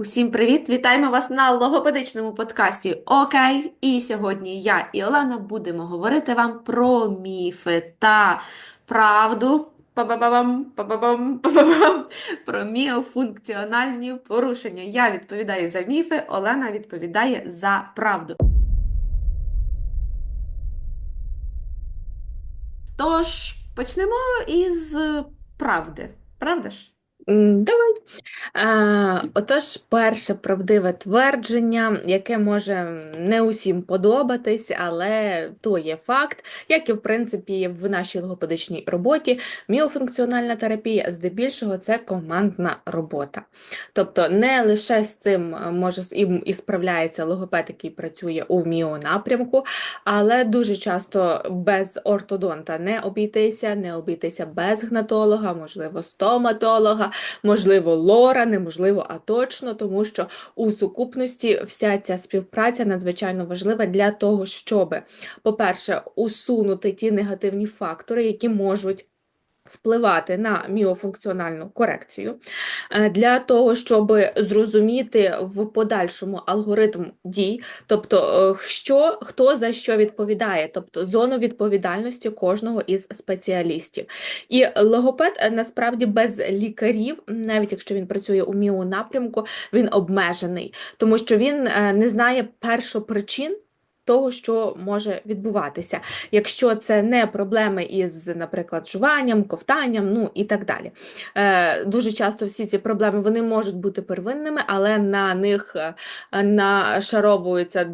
Усім привіт! Вітаємо вас на логопедичному подкасті Окей. І сьогодні я і Олена будемо говорити вам про міфи та правду. Па-ба-ба-бам, па-ба-бам, па-ба-бам, про міофункціональні порушення. Я відповідаю за міфи, Олена відповідає за правду. Тож почнемо із правди. Правда ж? Давай. Е, отож, перше правдиве твердження, яке може не усім подобатись, але то є факт, як і в принципі в нашій логопедичній роботі, міофункціональна терапія здебільшого це командна робота. Тобто не лише з цим е, може і справляється логопед, який працює у міонапрямку, але дуже часто без ортодонта не обійтися, не обійтися без гнатолога, можливо, стоматолога, можливо, лора, неможливо, а точно, тому що у сукупності вся ця співпраця надзвичайно важлива для того, щоб, по-перше, усунути ті негативні фактори, які можуть впливати на міофункціональну корекцію, е, для того, щоб зрозуміти в подальшому алгоритм дій, тобто е, що, хто за що відповідає, тобто зону відповідальності кожного із спеціалістів. І логопед е, насправді без лікарів, навіть якщо він працює у міонапрямку, він обмежений, тому що він не знає першопричин. Того, що може відбуватися, якщо це не проблеми із, наприклад, жуванням, ковтанням, ну і так далі. Е, дуже часто всі ці проблеми вони можуть бути первинними, але на них е, нашаровуються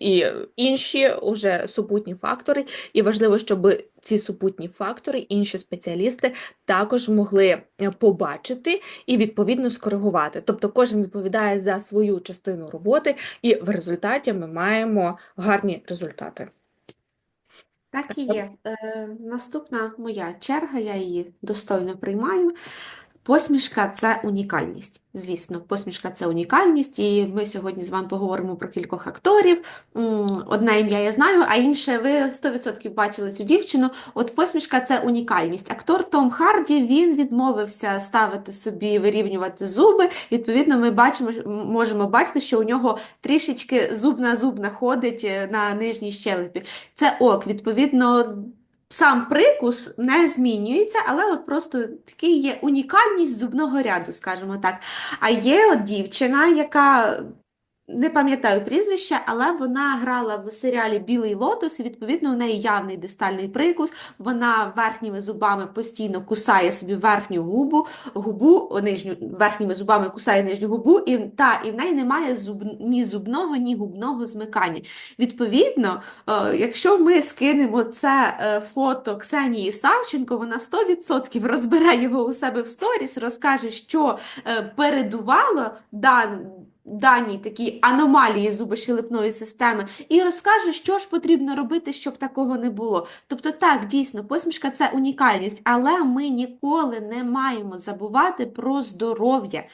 і інші уже супутні фактори, і важливо, щоб ці супутні фактори, інші спеціалісти також могли е, побачити і відповідно скоригувати. Тобто кожен відповідає за свою частину роботи, і в результаті ми маємо гарні результати. Так і є. Е, наступна моя черга, я її достойно приймаю. Посмішка це унікальність. Звісно, посмішка це унікальність, і ми сьогодні з вами поговоримо про кількох акторів. Одне ім'я я знаю, а інше ви 100% бачили цю дівчину. От посмішка це унікальність. Актор Том Харді він відмовився ставити собі вирівнювати зуби. Відповідно, ми бачимо, можемо бачити, що у нього трішечки зуб на зуб находить е, на нижній щелепі. Це ок, відповідно. Сам прикус не змінюється, але от просто такий є унікальність зубного ряду, скажімо так. А є от дівчина, яка не пам'ятаю прізвища, але вона грала в серіалі Білий лотос, і відповідно у неї явний дистальний прикус. Вона верхніми зубами постійно кусає собі верхню губу, губу, нижню, верхніми зубами кусає нижню губу, і, та, і в неї немає зуб, ні зубного, ні губного змикання. Відповідно, е, якщо ми скинемо це е, фото Ксенії Савченко, вона 100% розбере його у себе в сторіс, розкаже, що е, передувало дан, даній такій аномалії зубощелепної системи, і розкаже, що ж потрібно робити, щоб такого не було. Тобто, так, дійсно, посмішка це унікальність, але ми ніколи не маємо забувати про здоров'я.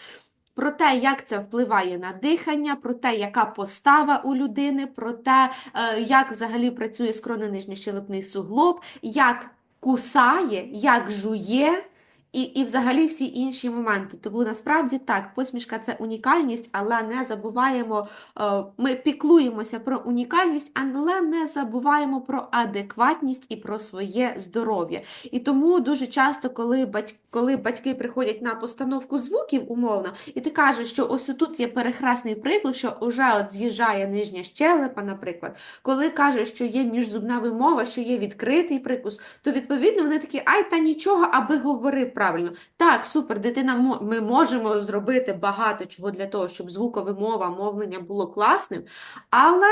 Про те, як це впливає на дихання, про те, яка постава у людини, про те, е, як взагалі працює скронно-нижньощелепний суглоб, як кусає, як жує, і, і взагалі всі інші моменти. Тому насправді так, посмішка це унікальність, але не забуваємо, е, ми піклуємося про унікальність, але не забуваємо про адекватність і про своє здоров'я. І тому дуже часто, коли батьки, коли батьки приходять на постановку звуків умовно, і ти кажеш, що ось тут є перехресний приклад, що вже от з'їжджає нижня щелепа, наприклад, коли кажуть, що є міжзубна вимова, що є відкритий прикус, то відповідно вони такі, ай, та нічого, аби говорив правильно. Так, супер, дитина, ми можемо зробити багато чого для того, щоб звуковимова, мовлення було класним, але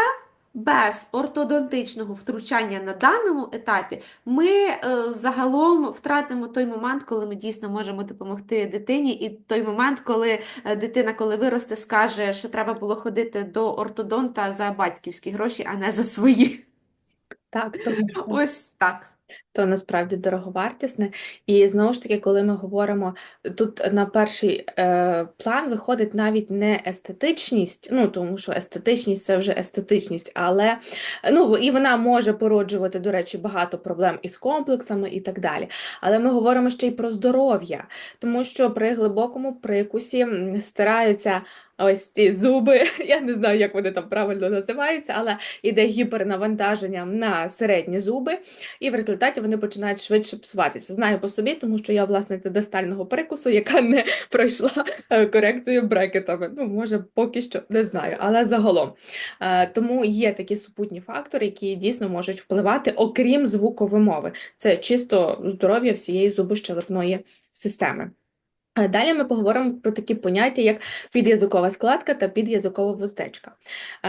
без ортодонтичного втручання на даному етапі ми е, загалом втратимо той момент, коли ми дійсно можемо допомогти дитині, і той момент, коли е, дитина, коли виросте, скаже, що треба було ходити до ортодонта за батьківські гроші, а не за свої. Так, тому Ось так. То насправді дороговартісне. І знову ж таки, коли ми говоримо, тут на перший е, план виходить навіть не естетичність, ну тому що естетичність це вже естетичність, але ну і вона може породжувати, до речі, багато проблем із комплексами і так далі. Але ми говоримо ще й про здоров'я, тому що при глибокому прикусі м, стираються. Ось ці зуби, я не знаю, як вони там правильно називаються, але іде гіпернавантаження на середні зуби, і в результаті вони починають швидше псуватися. Знаю по собі, тому що я власниця дистального прикусу, яка не пройшла е, корекцію брекетами. Ну, може, поки що не знаю, але загалом. Е, Тому є такі супутні фактори, які дійсно можуть впливати, окрім звуковимови. Це чисто здоров'я всієї зубощелепної системи. Е, Далі ми поговоримо про такі поняття, як під'язикова складка та під'язикова вуздечка. Е,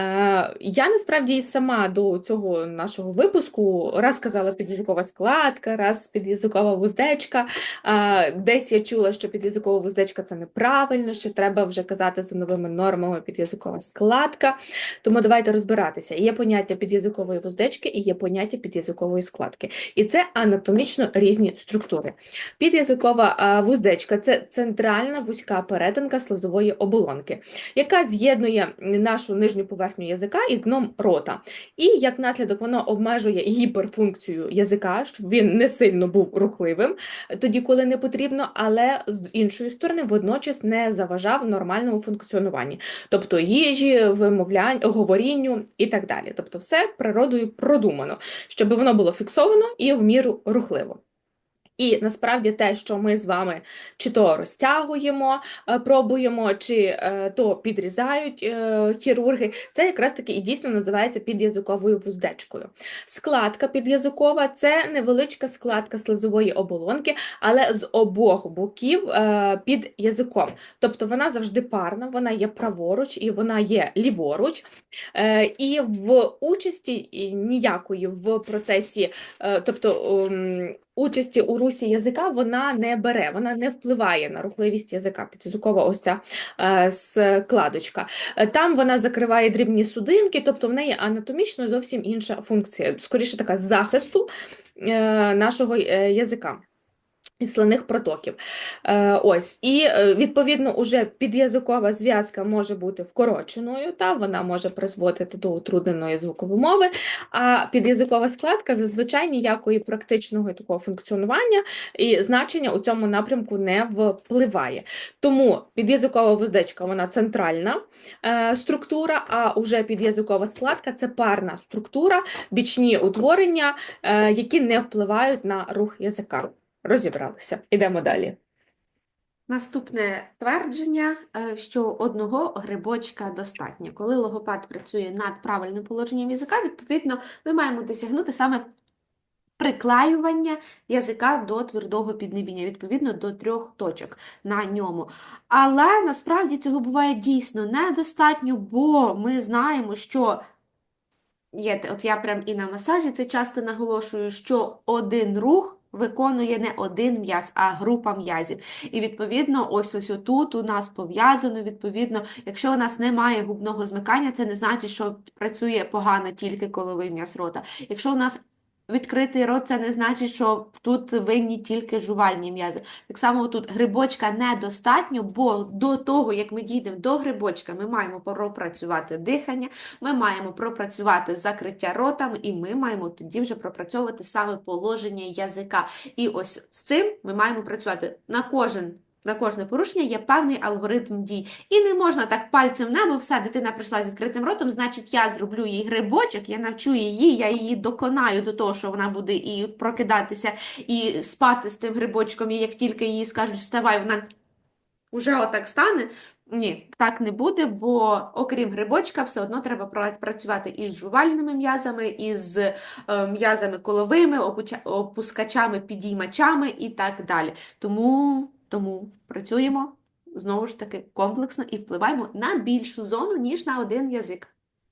я насправді сама до цього нашого випуску раз казала під'язикова складка, раз під'язикова вуздечка. Е, десь я чула, що під'язикова вуздечка це неправильно, що треба вже казати за новими нормами під'язикова складка. Тому давайте розбиратися. Є поняття під'язикової вуздечки і є поняття під'язикової складки. І це анатомічно різні структури. Під'язикова а, вуздечка це центральна вузька перетинка слизової оболонки, яка з'єднує нашу нижню поверхню язика із дном рота. І як наслідок воно обмежує гіперфункцію язика, щоб він не сильно був рухливим, тоді, коли не потрібно, але з іншої сторони водночас не заважав нормальному функціонуванні, тобто їжі, вимовлянь, говорінню і так далі. Тобто все природою продумано, щоб воно було фіксовано і в міру рухливо. І насправді те, що ми з вами чи то розтягуємо, е, пробуємо, чи е, то підрізають е, хірурги, це якраз таки і дійсно називається під'язиковою вуздечкою. Складка під'язикова це невеличка складка слизової оболонки, але з обох боків під язиком. Тобто вона завжди парна, вона є праворуч і вона є ліворуч. І в участі ніякої в процесі, тобто участі у русі язика вона не бере, вона не впливає на рухливість язика. Підзвукова ось ця е, складочка. Е, Там вона закриває дрібні судинки, тобто в неї анатомічно зовсім інша функція, скоріше така захисту е, нашого е, язика. Із слинних протоків. Е, ось. І, е, відповідно, уже під'язикова зв'язка може бути вкороченою, та вона може призводити до утрудненої звуковомови, а під'язикова складка зазвичай ніякої практичного такого функціонування і значення у цьому напрямку не впливає. Тому під'язикова вуздечка вона центральна е, структура, а уже під'язикова складка це парна структура, бічні утворення, які не впливають на рух язика. Розібралися. Ідемо далі. Наступне твердження, е, що одного грибочка достатньо. Коли логопед працює над правильним положенням язика, відповідно, ми маємо досягнути саме приклаювання язика до твердого піднебіння, відповідно до трьох точок на ньому. Але насправді цього буває дійсно недостатньо, бо ми знаємо, що Є, от я прям і на масажі це часто наголошую, що один рух виконує не один м'яз, а група м'язів. І відповідно, ось ось тут у нас пов'язано, відповідно, якщо у нас немає губного змикання, це не значить, що працює погано тільки коловий м'яз рота. Якщо у нас відкритий рот, це не значить, що тут винні тільки жувальні м'язи. Так само тут грибочка недостатньо, бо до того, як ми дійдемо до грибочка, ми маємо пропрацювати дихання, ми маємо пропрацювати закриття рота, і ми маємо тоді вже пропрацьовувати саме положення язика. І ось з цим ми маємо працювати на кожен. На кожне порушення є певний алгоритм дій. І не можна так пальцем в небо, все, дитина прийшла з відкритим ротом, значить, я зроблю їй грибочок, я навчу її, я її доконаю до того, що вона буде і прокидатися, і спати з тим грибочком, і як тільки їй скажуть, вставай, вона вже отак стане. Ні, так не буде, бо окрім грибочка, все одно треба працювати із жувальними м'язами, із е, м'язами коловими, опускачами, підіймачами і так далі. Тому, тому працюємо знову ж таки комплексно і впливаємо на більшу зону, ніж на один язик.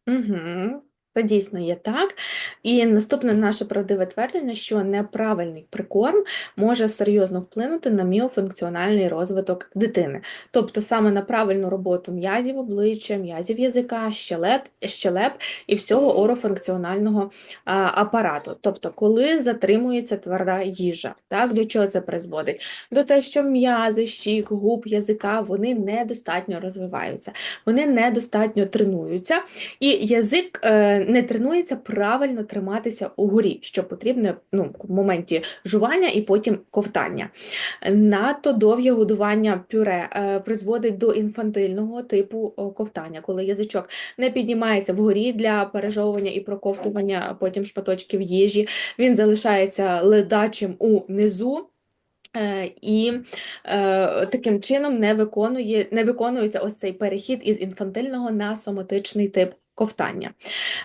Угу. Це дійсно є так. І наступне наше правдиве твердження, що неправильний прикорм може серйозно вплинути на міофункціональний розвиток дитини. Тобто саме на правильну роботу м'язів обличчя, м'язів язика, щелеп, щелеп і всього орофункціонального апарату. Тобто, коли затримується тверда їжа, так, до чого це призводить? До того, що м'язи, щік, губ, язика, вони недостатньо розвиваються, вони недостатньо тренуються, і язик е, не тренується правильно триматися угорі, що потрібно ну, в моменті жування і потім ковтання. Надто довге годування пюре е, призводить до інфантильного типу ковтання, коли язичок не піднімається вгорі для пережовування і проковтування потім шматочків їжі, він залишається ледачим унизу. Е, І е, таким чином не виконує, не виконується ось цей перехід із інфантильного на соматичний тип ковтання.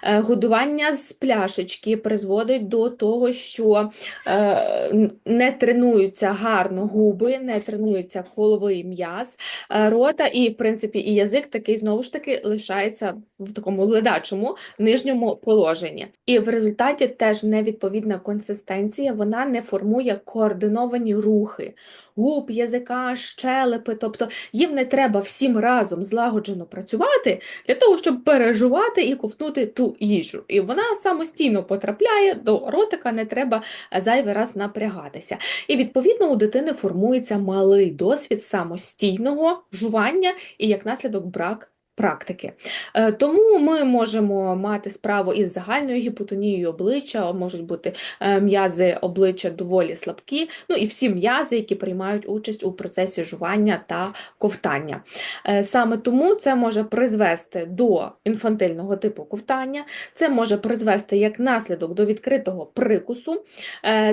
Е, Годування з пляшечки призводить до того, що е, не тренуються гарно губи, не тренується коловий м'яз е, рота, і, в принципі, і язик такий знову ж таки лишається в такому ледачому нижньому положенні. І в результаті теж невідповідна консистенція, вона не формує координовані рухи губ, язика, щелепи. Тобто їм не треба всім разом злагоджено працювати для того, щоб пережувати і ковтнути ту їжу. І вона самостійно потрапляє до ротика, не треба зайвий раз напрягатися. І відповідно у дитини формується малий досвід самостійного жування і як наслідок брак. Практики. Е, Тому ми можемо мати справу із загальною гіпотонією обличчя, можуть бути е, м'язи обличчя доволі слабкі, ну і всі м'язи, які приймають участь у процесі жування та ковтання. Е, Саме тому це може призвести до інфантильного типу ковтання, це може призвести як наслідок до відкритого прикусу,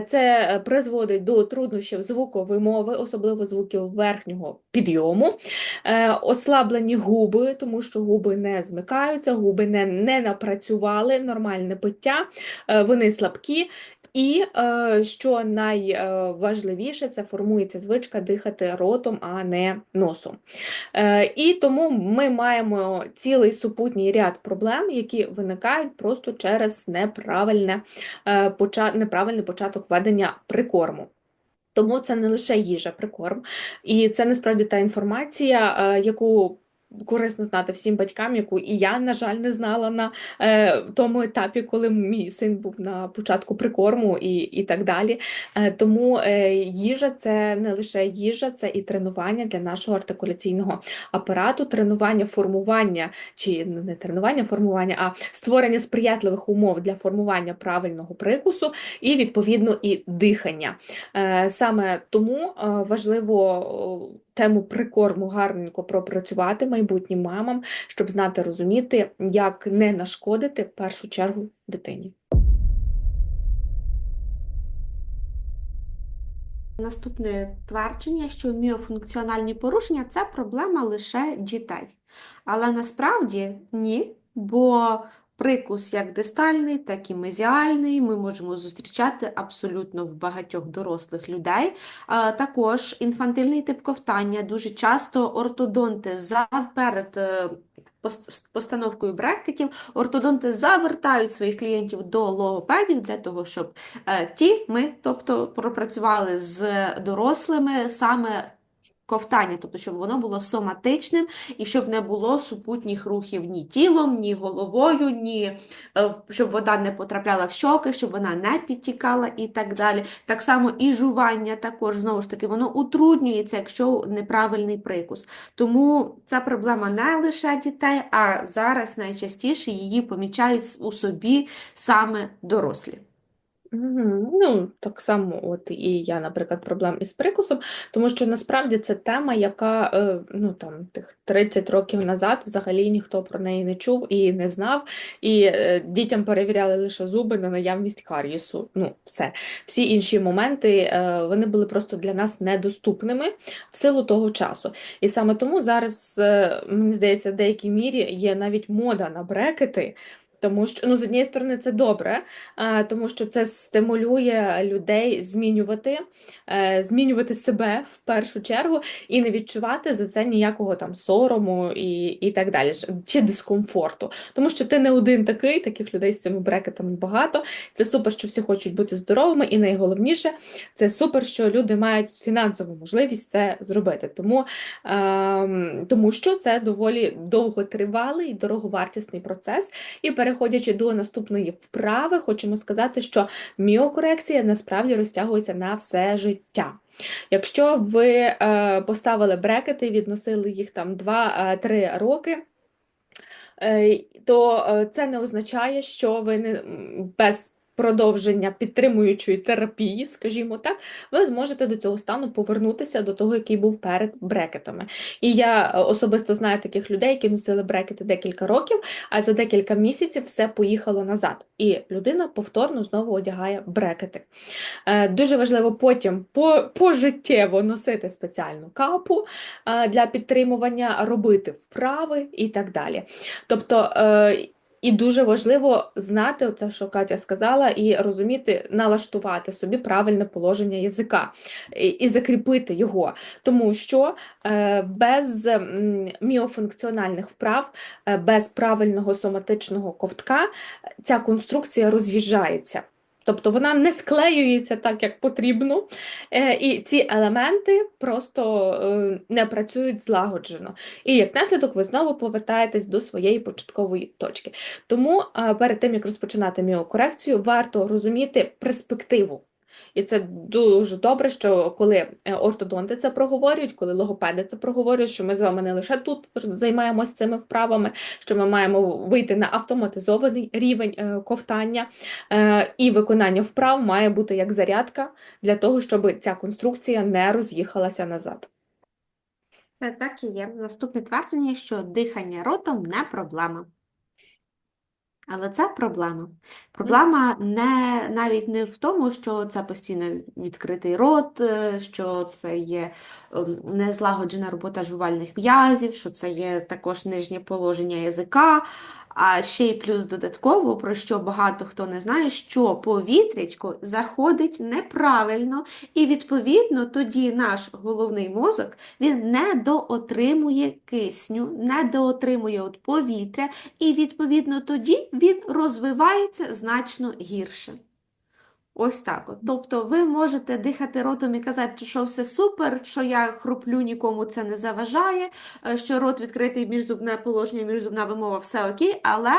це призводить до труднощів звуковимови, особливо звуків верхнього підйому, ослаблені губи, тому що губи не змикаються, губи не, не напрацювали, нормальне пиття, е, вони слабкі. І е, що найважливіше, це формується звичка дихати ротом, а не носом. Е, і тому ми маємо цілий супутній ряд проблем, які виникають просто через неправильне, неправильний початок ведення прикорму. Тому це не лише їжа, прикорм, і це насправді та інформація, яку корисно знати всім батькам, яку і я, на жаль, не знала на е, тому етапі, коли мій син був на початку прикорму і, і так далі. Е, тому е, їжа це не лише їжа, це і тренування для нашого артикуляційного апарату, тренування формування, чи не тренування, формування, а створення сприятливих умов для формування правильного прикусу і відповідно і дихання. Е, Саме тому е, важливо тему прикорму гарненько пропрацювати майбутнім мамам, щоб знати, розуміти, як не нашкодити в першу чергу дитині. Наступне твердження, що міофункціональні порушення це проблема лише дітей. Але насправді ні, бо прикус як дистальний, так і мезіальний ми можемо зустрічати абсолютно в багатьох дорослих людей. Також інфантильний тип ковтання дуже часто ортодонти за перед е, пос- постановкою брекетів ортодонти завертають своїх клієнтів до логопедів для того, щоб Е, Ті ми, тобто, пропрацювали з дорослими саме ковтання, тобто, щоб воно було соматичним і щоб не було супутніх рухів ні тілом, ні головою, ні е, щоб вода не потрапляла в щоки, щоб вона не підтікала і так далі. Так само і жування також, знову ж таки, воно утруднюється, якщо неправильний прикус. Тому ця проблема не лише дітей, а зараз найчастіше її помічають у собі саме дорослі. Ну, так само, от і я, наприклад, проблем із прикусом, тому що насправді це тема, яка е, ну там тих 30 років назад взагалі ніхто про неї не чув і не знав. І е, дітям перевіряли лише зуби на наявність карієсу. Ну, все. Всі інші моменти е, вони були просто для нас недоступними в силу того часу. І саме тому зараз, мені здається, в деякій мірі є навіть мода на брекети. Тому що ну, з однієї сторони це добре, тому що це стимулює людей змінювати, е, змінювати себе в першу чергу і не відчувати за це ніякого там сорому і, і так далі, чи дискомфорту. Тому що ти не один такий, таких людей з цими брекетами багато. Це супер, що всі хочуть бути здоровими, і найголовніше, це супер, що люди мають фінансову можливість це зробити. Тому, ем, тому що це доволі довготривалий дороговартісний процес. І переходячи до наступної вправи, хочемо сказати, що міокорекція насправді розтягується на все життя. Якщо ви е, поставили брекети відносили їх там 2-3 роки, е, то е, це не означає, що ви не без продовження підтримуючої терапії, скажімо так, ви зможете до цього стану повернутися до того, який був перед брекетами. І я е, особисто знаю таких людей, які носили брекети декілька років, а за декілька місяців все поїхало назад. І людина повторно знову одягає брекети. Е, Дуже важливо потім пожиттєво носити спеціальну капу е, для підтримування, робити вправи і так далі. Тобто, і дуже важливо знати оце, що Катя сказала, і розуміти, налаштувати собі правильне положення язика і, і закріпити його. Тому що е, без міофункціональних вправ, е, без правильного соматичного ковтка ця конструкція роз'їжджається. Тобто вона не склеюється так, як потрібно, е, і ці елементи просто е, не працюють злагоджено. І як наслідок ви знову повертаєтесь до своєї початкової точки. Тому е, перед тим, як розпочинати міокорекцію, варто розуміти перспективу. І це дуже добре, що коли е, ортодонти це проговорюють, коли логопеди це проговорюють, що ми з вами не лише тут займаємося цими вправами, що ми маємо вийти на автоматизований рівень е, ковтання, е, і виконання вправ має бути як зарядка для того, щоб ця конструкція не роз'їхалася назад. Так і є. Наступне твердження, що дихання ротом не проблема. Але це проблема. Проблема не, навіть не в тому, що це постійно відкритий рот, е, що це є незлагоджена робота жувальних м'язів, що це є також нижнє положення язика, а ще й плюс додатково, про що багато хто не знає, що повітрячко заходить неправильно, і відповідно тоді наш головний мозок він не доотримує кисню, не доотримує от повітря, і відповідно тоді він розвивається значно гірше. Ось так от. Тобто ви можете дихати ротом і казати, що все супер, що я хруплю, нікому це не заважає, е, що рот відкритий міжзубне положення, міжзубна вимова, все окей, але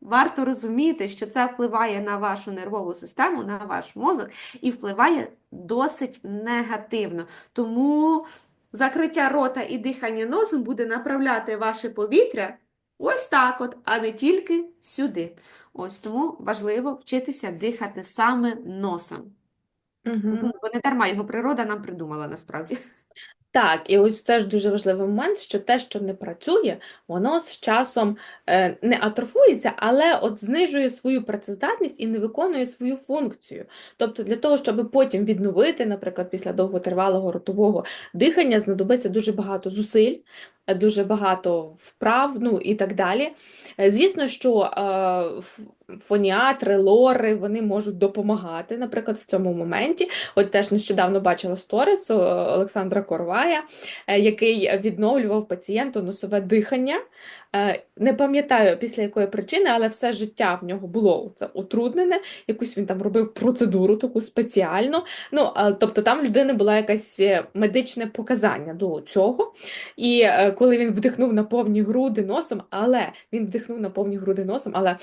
варто розуміти, що це впливає на вашу нервову систему, на ваш мозок і впливає досить негативно. Тому закриття рота і дихання носом буде направляти ваше повітря ось так от, а не тільки сюди. Ось тому важливо вчитися дихати саме носом. Угу. Бо не дарма його природа нам придумала насправді. Так, і ось це ж дуже важливий момент, що те, що не працює, воно з часом е, не атрофується, але от знижує свою працездатність і не виконує свою функцію. Тобто для того, щоб потім відновити, наприклад, після довготривалого ротового дихання, знадобиться дуже багато зусиль, дуже багато вправ, ну і так далі. Е, Звісно, що е, фоніатри, лори, вони можуть допомагати, наприклад, в цьому моменті. От теж нещодавно бачила сторіс е, Олександра Корвая, який відновлював пацієнту носове дихання. Е, Не пам'ятаю після якої причини, але все життя в нього було це утруднене. Якусь він там робив процедуру таку спеціальну. Ну, тобто там в людини була якась е, медичне показання до цього. І е, коли він вдихнув на повні груди носом, але він вдихнув на повні груди носом, але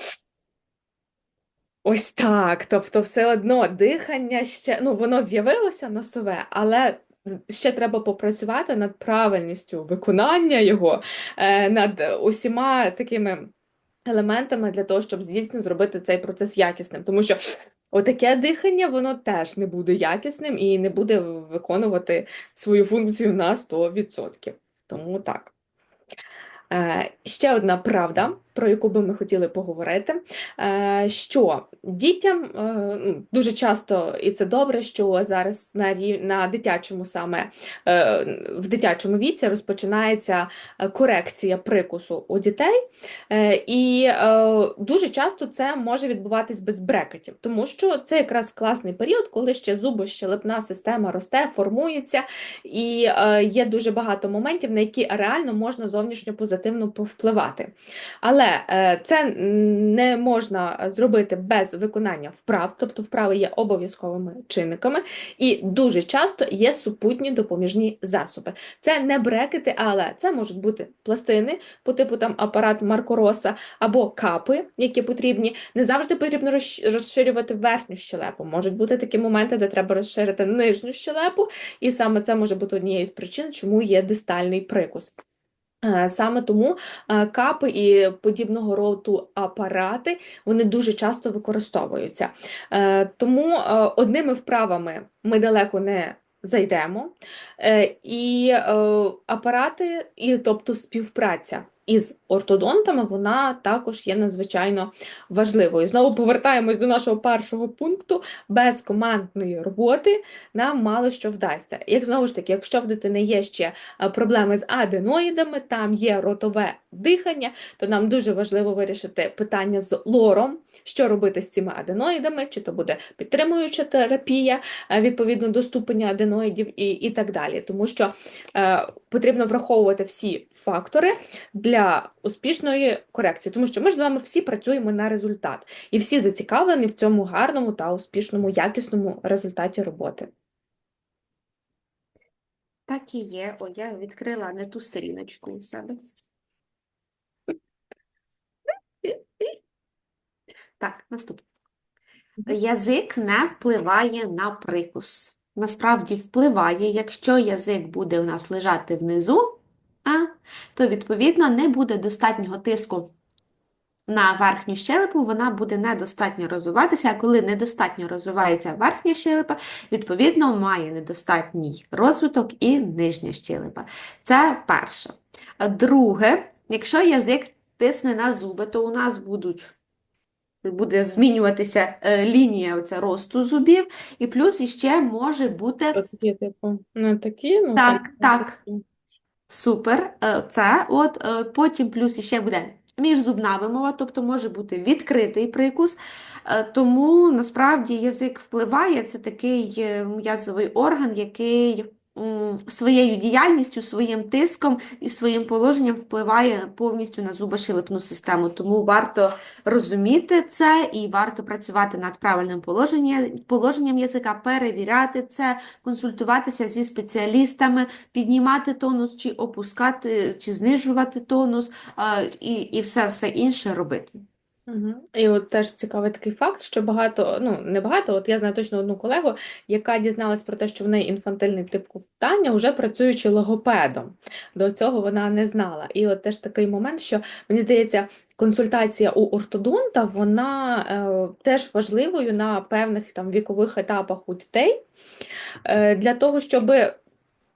Ось так. Тобто, все одно дихання ще, ну, воно з'явилося носове, але ще треба попрацювати над правильністю виконання його, е, над усіма такими елементами для того, щоб дійсно зробити цей процес якісним. Тому що отаке дихання, воно теж не буде якісним і не буде виконувати свою функцію на 100%. Тому так. Е, ще одна правда. Про яку би ми хотіли поговорити, е, що дітям е, ну, дуже часто, і це добре, що зараз на на дитячому саме е, в дитячому віці розпочинається корекція прикусу у дітей, і дуже часто це може відбуватись без брекетів, тому що це якраз класний період, коли ще зубощелепна система росте, формується, і є дуже багато моментів, на які реально можна зовнішньо позитивно повпливати. Але е, це не можна зробити без виконання вправ, тобто вправи є обов'язковими чинниками, і дуже часто є супутні допоміжні засоби. Це не брекети, але це можуть бути пластини по типу там апарат Марко Роса або капи, які потрібні. Не завжди потрібно розширювати верхню щелепу. Можуть бути такі моменти, де треба розширити нижню щелепу, і саме це може бути однією з причин, чому є дистальний прикус. Е, Саме тому е, капи і подібного роду апарати вони дуже часто використовуються. Е, Тому одними вправами ми далеко не зайдемо. І апарати, і тобто співпраця із ортодонтами, вона також є надзвичайно важливою. Знову повертаємось до нашого першого пункту. Без командної роботи нам мало що вдасться. Як знову ж таки, якщо в дитини є ще е, проблеми з аденоїдами, там є ротове дихання, то нам дуже важливо вирішити питання з лором, що робити з цими аденоїдами, чи то буде підтримуюча терапія е, відповідно до ступеня аденоїдів і, і так далі. Тому що е, потрібно враховувати всі фактори для успішної корекції, тому що ми ж з вами всі працюємо на результат, і всі зацікавлені в цьому гарному та успішному, якісному результаті роботи. Так і є. О, я відкрила не ту сторіночку у себе. Так, наступне. Язик не впливає на прикус. Насправді впливає, якщо язик буде у нас лежати внизу, а, то відповідно не буде достатнього тиску на верхню щелепу, вона буде недостатньо розвиватися, а коли недостатньо розвивається верхня щелепа, відповідно має недостатній розвиток і нижня щелепа. Це перше. Друге, якщо язик тисне на зуби, то у нас будуть буде змінюватися е, лінія оця росту зубів, і плюс іще може бути Такі, типу, не такі, ну Так, так. такі. супер, е, це от е, потім плюс іще буде міжзубна мова, тобто може бути відкритий прикус. Е, Тому насправді язик впливає, це такий е, м'язовий орган, який своєю діяльністю, своїм тиском і своїм положенням впливає повністю на зубощелепну систему. Тому варто розуміти це і варто працювати над правильним положенням, положенням язика, перевіряти це, консультуватися зі спеціалістами, піднімати тонус, чи опускати, чи знижувати тонус, і, і все, все інше робити. Угу. І от теж цікавий такий факт, що багато, ну не багато, от я знаю точно одну колегу, яка дізналась про те, що в неї інфантильний тип ковтання, вже працюючи логопедом. До цього вона не знала. І от теж такий момент, що мені здається, консультація у ортодонта, вона е, теж важливою на певних там вікових етапах у дітей, е, для того, щоб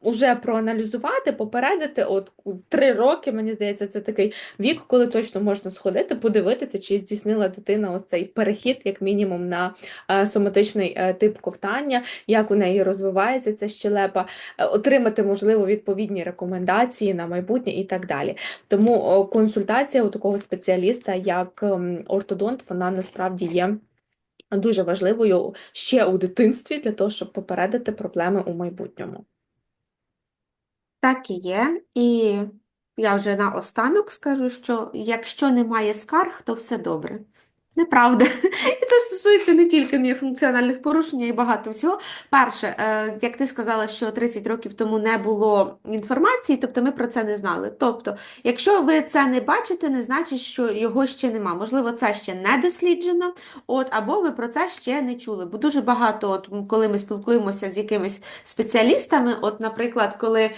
Уже проаналізувати, попередити, от три роки, мені здається, це такий вік, коли точно можна сходити, подивитися, чи здійснила дитина ось цей перехід, як мінімум, на е, соматичний е, тип ковтання, як у неї розвивається ця щелепа, е, отримати, можливо, відповідні рекомендації на майбутнє і так далі. Тому консультація у такого спеціаліста, як ем, ортодонт, вона насправді є дуже важливою ще у дитинстві для того, щоб попередити проблеми у майбутньому. Так і є. І я вже наостанок скажу, що якщо немає скарг, то все добре. Неправда. І це стосується не тільки мієфункціональних порушень, а й багато всього. Перше, е, як ти сказала, що 30 років тому не було інформації, тобто ми про це не знали. Тобто, якщо ви це не бачите, не значить, що його ще нема. Можливо, це ще не досліджено, от, або ви про це ще не чули. Бо дуже багато, от, коли ми спілкуємося з якимись спеціалістами, от, наприклад, коли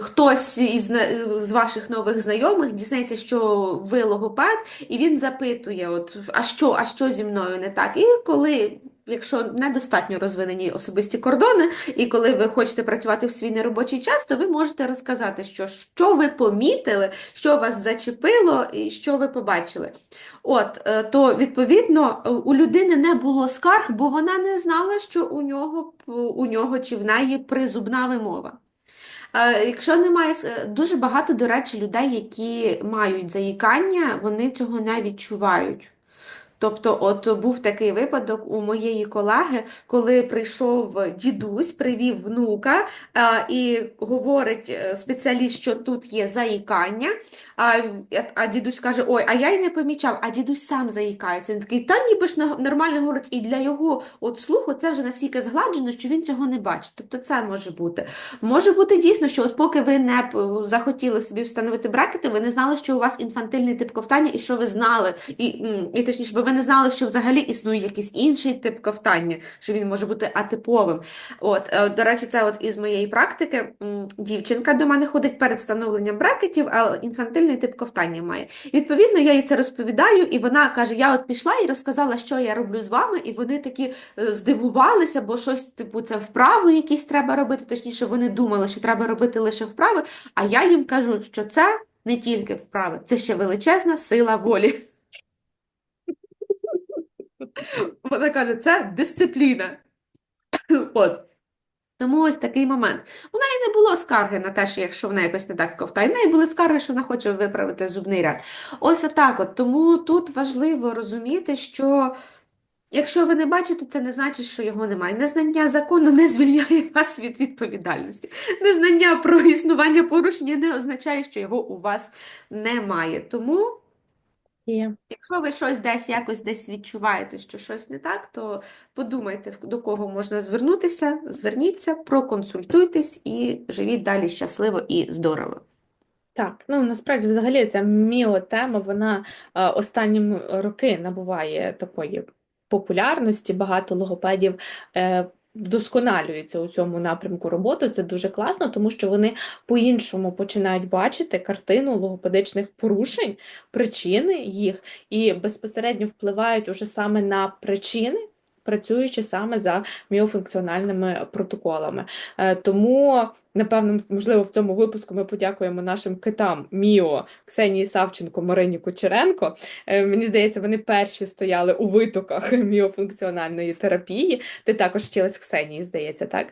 хтось із з ваших нових знайомих дізнається, що ви логопед, і він запитує, от, а що, а що зі мною не так? І коли якщо недостатньо розвинені особисті кордони, і коли ви хочете працювати в свій неробочий час, то ви можете розказати, що, що ви помітили, що вас зачепило і що ви побачили. От, е, то відповідно у людини не було скарг, бо вона не знала, що у нього, у нього чи в неї призубна вимова. Е, Якщо немає дуже багато, до речі, людей, які мають заїкання, вони цього не відчувають. Тобто, от був такий випадок у моєї колеги, коли прийшов дідусь, привів внука і говорить е, спеціаліст, що тут є заїкання. А, а дідусь каже: Ой, а я й не помічав, а дідусь сам заїкається. Він такий, та ніби ж нормально говорить, і для його от слуху це вже настільки згладжено, що він цього не бачить. Тобто це може бути. Може бути дійсно, що от поки ви не захотіли собі встановити брекети, ви не знали, що у вас інфантильний тип ковтання, і що ви знали, і, і точніше, бо ви не знали, що взагалі існує якийсь інший тип ковтання, що він може бути атиповим. От, е, до речі, це от із моєї практики дівчинка до мене ходить перед встановленням брекетів, а інфантильний тип ковтання має. Відповідно, я їй це розповідаю, і вона каже: Я от пішла і розказала, що я роблю з вами, і вони такі е, здивувалися, бо щось, типу, це вправи якісь треба робити. Точніше, вони думали, що треба робити лише вправи. А я їм кажу, що це не тільки вправи, це ще величезна сила волі. Вона каже, це дисципліна. От. Тому ось такий момент. У неї не було скарги на те, що якщо вона якось не так ковтає, в неї були скарги, що вона хоче виправити зубний ряд. Ось отак от. Тому тут важливо розуміти, що якщо ви не бачите, це не значить, що його немає. Незнання закону не звільняє вас від відповідальності. Незнання про існування порушення не означає, що його у вас немає. Тому. Є. Якщо ви щось десь якось десь відчуваєте, що щось не так, то подумайте, до кого можна звернутися, зверніться, проконсультуйтесь і живіть далі щасливо і здорово. Так, ну насправді взагалі ця міотема, вона е, останні роки набуває такої популярності. Багато логопедів е, вдосконалюються у цьому напрямку роботи. Це дуже класно, тому що вони по-іншому починають бачити картину логопедичних порушень, причини їх, і безпосередньо впливають уже саме на причини. Працюючи саме за міофункціональними протоколами. Е, Тому, напевно, можливо, в цьому випуску ми подякуємо нашим китам Міо, Ксенії Савченко, Марині Кучеренко. Е, Мені здається, вони перші стояли у витоках міофункціональної терапії. Ти також вчилась Ксенії, здається, так?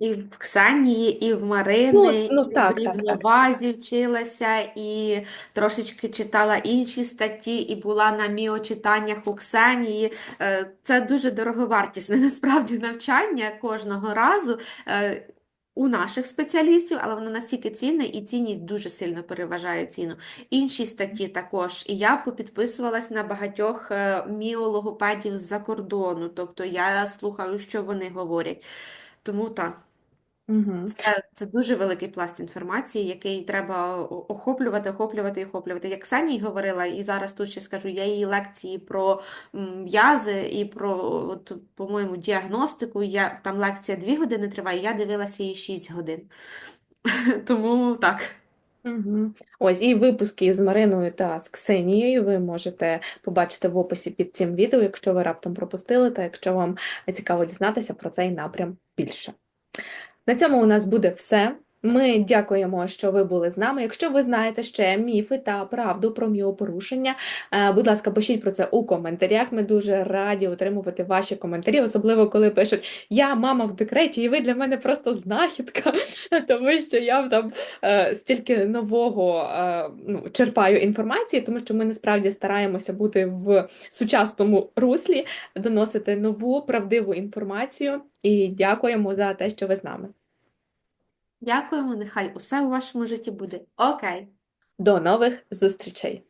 І в Ксанії, і в Марини, Ну, ну і в так, так, так. Рівновазі вчилася, і трошечки читала інші статті, і була на міочитаннях у Ксанії. Е, Це дуже дороговартісне насправді навчання кожного разу. е, У наших спеціалістів, але воно настільки цінне, і цінність дуже сильно переважає ціну. Інші статті також. І я попідписувалась на багатьох е, міологопедів з-за кордону. Тобто я слухаю, що вони говорять. Тому так. Угу. Це, це дуже великий пласт інформації, який треба о- охоплювати, охоплювати і охоплювати. Як Ксенія говорила, і зараз тут ще скажу, я її лекції про м, м'язи і про, от, по-моєму, діагностику. Я, там лекція 2 години триває, я дивилася її 6 годин. Тому так. Угу. Ось і випуски з Мариною та з Ксенією ви можете побачити в описі під цим відео, якщо ви раптом пропустили, та якщо вам цікаво дізнатися про цей напрям більше. На цьому у нас буде все. Ми дякуємо, що ви були з нами. Якщо ви знаєте ще міфи та правду про міопорушення, е, будь ласка, пишіть про це у коментарях. Ми дуже раді отримувати ваші коментарі, особливо коли пишуть Я мама в декреті, і ви для мене просто знахідка, тому що я там е, стільки нового е, ну, черпаю інформації, тому що ми насправді стараємося бути в сучасному руслі, доносити нову правдиву інформацію. І дякуємо за те, що ви з нами. Дякуємо, нехай усе у вашому житті буде окей. До нових зустрічей!